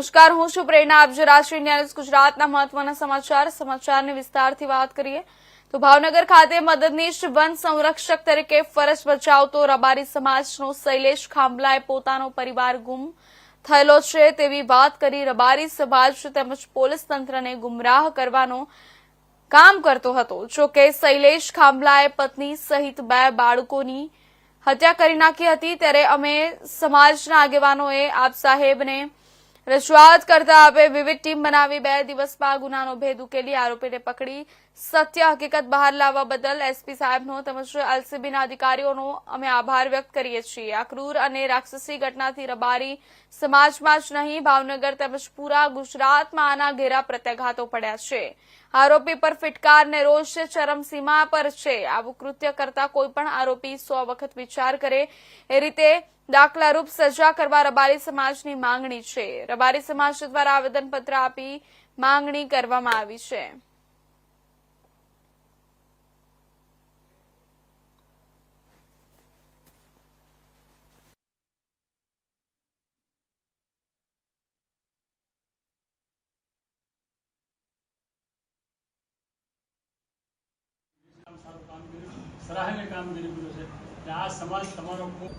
નમસ્કાર, હું છું પ્રેરણા. આપ જો રાષ્ટ્રીય ન્યાયાધીશ ગુજરાતના મહત્વના સમાચાર, સમાચારની વિસ્તારથી વાત કરીએ, તો ભાવનગર ખાતે મદદનીશ વન સંરક્ષક તરીકે ફરજ બજાવતો રબારી સમાજનો શૈલેષ ખાંભલાએ પોતાનો પરિવાર ગુમ થયેલો છે તેવી વાત કરી રબારી સમાજ તેમજ પોલીસ તંત્રને ગુમરાહ કરવાનો કામ કરતો હતો. જો કે શૈલેષ ખાંભલાએ પત્ની સહિત બે બાળકોની હત્યા કરી નાખી હતી. ત્યારે અમે સમાજના આગેવાનોએ આપ સાહેબને રજૂઆત કરતા આપે વિવિધ ટીમ બનાવી બે દિવસમાં ગુનાનો ભેદ ઉકેલી આરોપીને પકડી. સત્ય હકીકત બહાર લાવવા બદલ એસપી સાહેબનો તેમજ એલસીબીના અધિકારીઓનો અમે આભાર વ્યક્ત કરીએ છીએ. આ ક્રૂર અને રાક્ષસી ઘટનાથી રબારી સમાજમાં જ નહીં, ભાવનગર તેમજ પૂરા ગુજરાતમાં આના ઘેરા પ્રત્યાઘાતો પડ્યા છે. આરોપી પર ફિટકારને રોષ ચરમસીમા પર છે. આવું કૃત્ય કરતા કોઈ પણ આરોપી સો વખત વિચાર કરે. એ રીતે દાખલારૂપ સજા કરવા રબારી સમાજની માંગણી છે. રબારી સમાજ દ્વારા આવેદનપત્ર આપી માંગણી કરવામાં આવી છે કામ સારું કામ કર્યું સરાહનીય કામગીરી કર્યું છે. આ સમાજ તમારો ખૂબ